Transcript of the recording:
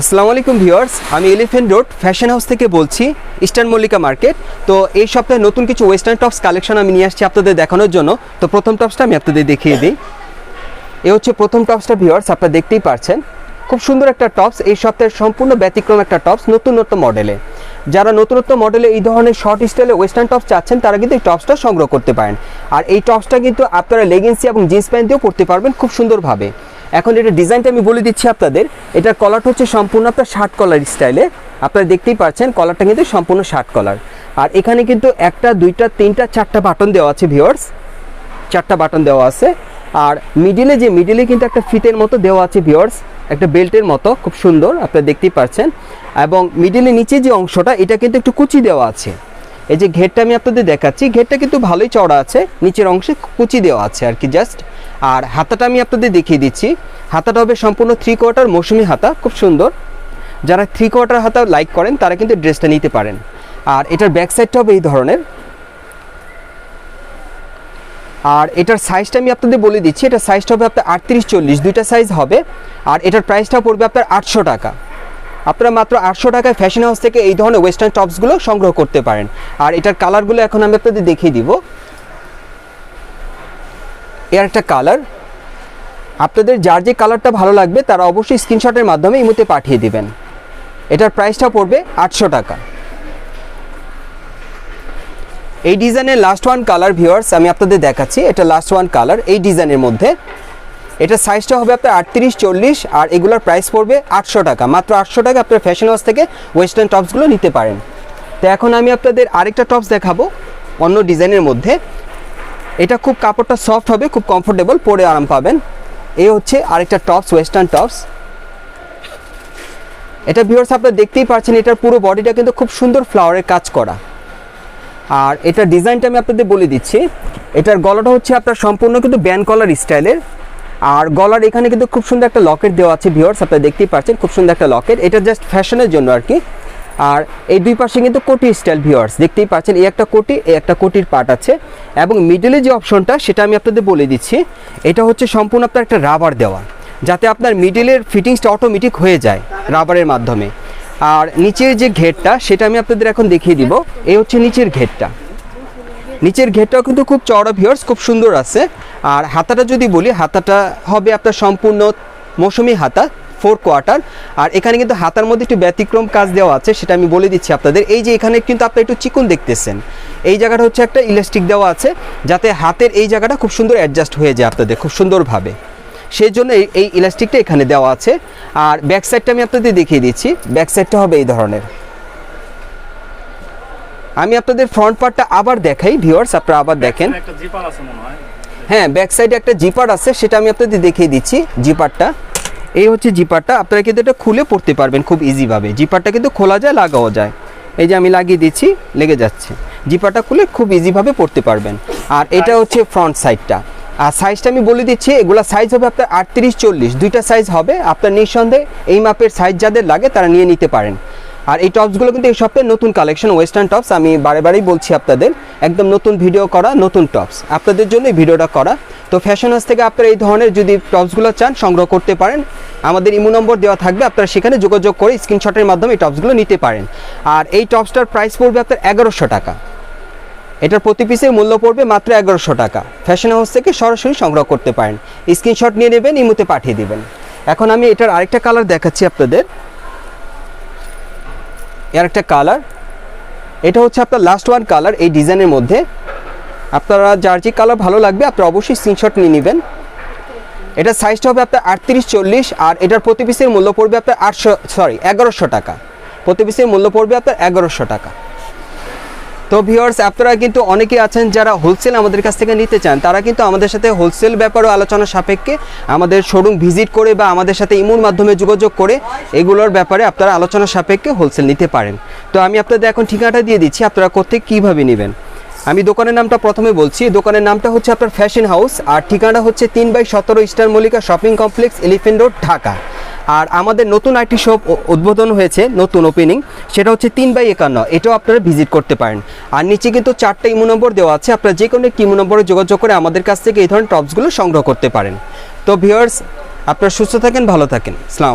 আসসালামু আলাইকুম ভিউয়ার্স, আমি এলিফেন্ট রোড ফ্যাশন হাউস থেকে বলছি ইস্টার্ন মল্লিকা মার্কেট তো এই সপ্তাহে নতুন কিছু ওয়েস্টার্ন টপস কালেকশন আমি নিয়ে আসছি আপনাদের দেখানোর জন্য। তো প্রথম টপসটা আমি আপনাদের দেখিয়ে দিই। এ হচ্ছে প্রথম টপসটা ভিউয়ার্স, আপনারা দেখতেই পারছেন। খুব সুন্দর একটা টপস এই সপ্তাহের সম্পূর্ণ ব্যতিক্রম একটা টপস নতুনত্ব মডেলে যারা নতুনত্ব মডেলে এই ধরনের শর্ট স্টাইলে ওয়েস্টার্ন টপস চাচ্ছেন, তারা কিন্তু এই টপসটা সংগ্রহ করতে পারেন। আর এই টপসটা কিন্তু আপনারা লেগিংসি এবং জিন্স প্যান্ট দিয়েও পরতে পারবেন খুব সুন্দরভাবে। এখন এটা ডিজাইনটা আমি বলে দিচ্ছি আপনাদের এটার কলারটা হচ্ছে সম্পূর্ণ আপনার শার্ট কলার স্টাইলে আপনারা দেখতেই পাচ্ছেন কলারটা কিন্তু সম্পূর্ণ শার্ট কলার আর এখানে কিন্তু একটা, দুইটা, তিনটা, চারটা বাটন দেওয়া আছে ভিউয়ার্স চারটা বাটন দেওয়া আছে। আর মিডিলে যে মিডিলে কিন্তু একটা ফিতের মতো দেওয়া আছে ভিওর্স একটা বেল্টের মতো, খুব সুন্দর, আপনারা দেখতেই পাচ্ছেন। এবং মিডিলে নিচে যে অংশটা, এটা কিন্তু একটু কুচি দেওয়া আছে। এই যে ঘেরটা আমি আপনাদের দেখাচ্ছি, ঘেরটা কিন্তু ভালোই চড়া আছে, নিচের অংশে কুচি দেওয়া আছে আর কি জাস্ট আর হাতাটা আমি আপনাদের দেখিয়ে দিচ্ছি, হাতাটা হবে সম্পূর্ণ থ্রি কোয়ার্টার মৌসুমি হাতা, খুব সুন্দর। যারা থ্রি কোয়ার্টার হাতা লাইক করেন, তারা কিন্তু ড্রেসটা নিতে পারেন। আর এটার ব্যাক সাইডটা হবে এই ধরনের। আর এটার সাইজটা আমি আপনাদের বলে দিচ্ছি, এটা সাইজটা হবে আপনার আটত্রিশ চল্লিশ, দুইটা সাইজ হবে। আর এটার প্রাইসটা পড়বে আপনার আটশো টাকা। আপনারা মাত্র আটশো টাকায় ফ্যাশন হাউস থেকে এই ধরনের ওয়েস্টার্ন টপসগুলো সংগ্রহ করতে পারেন। আর এটার কালারগুলো এখন আমি আপনাদের দেখিয়ে দিব। এর একটা কালার আপনাদের যার যে কালারটা ভালো লাগবে, তারা অবশ্যই স্ক্রিনশটের মাধ্যমে ইমুতে পাঠিয়ে দিবেন। এটার প্রাইসটা পড়বে আটশো টাকা। এই ডিজাইনের লাস্ট ওয়ান কালার ভিউয়ার্স আমি আপনাদের দেখাচ্ছি। এটা লাস্ট ওয়ান কালার এই ডিজাইনের মধ্যে। এটা সাইজটা হবে আপনার আটত্রিশ, চল্লিশ, আর এগুলোর প্রাইস পড়বে আটশো টাকা। মাত্র আটশো টাকা আপনার ফ্যাশন হাউস থেকে ওয়েস্টার্ন টপসগুলো নিতে পারেন। তো এখন আমি আপনাদের আরেকটা টপস দেখাবো অন্য ডিজাইনের মধ্যে। এটা খুব কাপড়টা সফট হবে, খুব কমফোর্টেবল পরে আরাম পাবেন। এই হচ্ছে আরেকটা টপস ওয়েস্টার্ন টপস এটা ভিউয়ার্স আপনারা দেখতেই পাচ্ছেন, এটার পুরো বডিটা কিন্তু খুব সুন্দর ফ্লাওয়ারের কাজ করা। আর এটার ডিজাইনটা আমি আপনাদের বলে দিচ্ছি। এটার গলাটা হচ্ছে আপনার সম্পূর্ণ কিন্তু ব্যান কলার স্টাইলের আর গলার এখানে কিন্তু খুব সুন্দর একটা লকেট দেওয়া আছে ভিওর্স আপনারা দেখতেই পাচ্ছেন, খুব সুন্দর একটা লকেট। এটা জাস্ট ফ্যাশনের জন্য আর কি। আর এই দুই পাশে কিন্তু কোটি স্টাইল ভিওর্স দেখতেই পাচ্ছেন, এই একটা কোটি, এই একটা কোটির পার্ট আছে। এবং মিডলে যে অপশনটা সেটা আমি আপনাদের বলে দিচ্ছি, এটা হচ্ছে সম্পূর্ণ আপনার একটা রাবার দেওয়া, যাতে আপনার মিডিলের ফিটিংসটা অটোমেটিক হয়ে যায় রাবারের মাধ্যমে। আর নিচের যে ঘেরটা, সেটা আমি আপনাদের এখন দেখিয়ে দিব, এই হচ্ছে নিচের ঘেরটা। নিচের ঘেরটাও কিন্তু খুব চওড়া ভিউয়ার্স খুব সুন্দর আছে। আর হাতাটা যদি বলি হাতাটা হবে আপনার সম্পূর্ণ মৌসুমি হাতা ফোর কোয়ার্টার আর এখানে কিন্তু হাতার মধ্যে একটু ব্যতিক্রম কাজ দেওয়া আছে সেটা আমি বলে দিচ্ছি আপনাদের। এই যে এখানে কিন্তু আপনি একটু চিকন দেখতেছেন এই জায়গাটা হচ্ছে একটা ইলাস্টিক দেওয়া আছে যাতে হাতের এই জায়গাটা খুব সুন্দর অ্যাডজাস্ট হয়ে যায় আপনাদের খুব সুন্দরভাবে। সেই জন্য এই- এই ইলাস্টিকটা এখানে দেওয়া আছে। আর ব্যাক সাইডটা আমি আপনাদের দেখিয়ে দিচ্ছি। ব্যাক সাইডটা হবে এই ধরনের। আমি আপনাদের ফ্রন্ট পার্টটা আবার দেখাই ভিউয়ার্স আপনারা আবার দেখেন। হ্যাঁ ব্যাক সাইডে একটা জিপার আছে সেটা আমি আপনাদের দেখিয়ে দিচ্ছি জিপারটা এই হচ্ছে জিপারটা আপনারা কিন্তু এটা খুলে পড়তে পারবেন খুব ইজিভাবে জিপারটা কিন্তু খোলা যায় লাগাও যায়। এই যে আমি লাগিয়ে দিচ্ছি লেগে যাচ্ছে। জিপারটা খুলে খুব ইজিভাবে পড়তে পারবেন। আর এটা হচ্ছে ফ্রন্ট সাইডটা আর সাইজটা আমি বলে দিচ্ছি এগুলা সাইজ হবে আপনার আটত্রিশ চল্লিশ। দুইটা সাইজ হবে আপনার নিঃসন্দেহে এই মাপের সাইজ যাদের লাগে তারা নিয়ে নিতে পারেন। আর এই টপসগুলো কিন্তু এই সপ্তাহে নতুন কালেকশন ওয়েস্টার্ন টপস আমি বারে বারেই বলছি আপনাদের, একদম নতুন ভিডিও করা, নতুন টপস আপনাদের জন্য ভিডিওটা করা। তো ফ্যাশন হাউস থেকে আপনারা এই ধরনের যদি টপসগুলো চান, সংগ্রহ করতে পারেন। আমাদের ইমো নম্বর দেওয়া থাকবে, আপনারা সেখানে যোগাযোগ করে স্ক্রিনশটের মাধ্যমে এই টপসগুলো নিতে পারেন। আর এই টপসটার প্রাইস পড়বে আপনার এগারোশো টাকা। এটার প্রতি পিসের মূল্য পড়বে মাত্র এগারোশো টাকা। ফ্যাশন হাউস থেকে সরাসরি সংগ্রহ করতে পারেন। স্ক্রিনশট নিয়ে নেবেন, ইমোতে পাঠিয়ে দেবেন। এখন আমি এটার আরেকটা কালার দেখাচ্ছি আপনাদের। এর একটা কালার এটা হচ্ছে আপনার লাস্ট ওয়ান কালার এই ডিজাইনের মধ্যে। আপনারা যার যে কালার ভালো লাগবে, আপনারা অবশ্যই স্ক্রিনশট নিয়ে নেবেন। এটা সাইজটা হবে আপনার আটত্রিশ, চল্লিশ, আর এটার প্রতি পিসের মূল্য পড়বে আপনার আটশো সরি এগারোশো টাকা। প্রতি পিসের মূল্য পড়বে আপনার এগারোশো টাকা। তো ভিউয়ার্স আপনারা কিন্তু অনেকে আছেন যারা হোলসেল আমাদের কাছ থেকে নিতে চান। তারা কিন্তু আমাদের সাথে হোলসেল ব্যাপারেও আলোচনা সাপেক্ষে আমাদের শোরুম ভিজিট করে বা আমাদের সাথে ইমোর মাধ্যমে যোগাযোগ করে এগুলোর ব্যাপারে আপনারা আলোচনা সাপেক্ষে হোলসেল নিতে পারেন। তো আমি আপনাদের এখন ঠিকানাটা দিয়ে দিচ্ছি, আপনারা কোথেকে কীভাবে নেবেন। আমি দোকানের নামটা প্রথমে বলছি, দোকানের নামটা হচ্ছে আপনার ফ্যাশন হাউস আর ঠিকানা হচ্ছে তিন বাই সতেরো star Mallika shopping complex elephant road Dhaka. আর আমাদের নতুন আইটি শপ উদ্বোধন হয়েছে, নতুন ওপেনিং সেটা হচ্ছে তিন বাই একান্ন। এটাও আপনারা ভিজিট করতে পারেন। আর নিচে কিন্তু চারটা ইমো নম্বর দেওয়া আছে, আপনারা যে কোনো একটি ইমো নম্বরে যোগাযোগ করে আমাদের কাছ থেকে এই ধরনের টপসগুলো সংগ্রহ করতে পারেন। তো ভিউয়ার্স আপনারা সুস্থ থাকেন, ভালো থাকেন। সালাম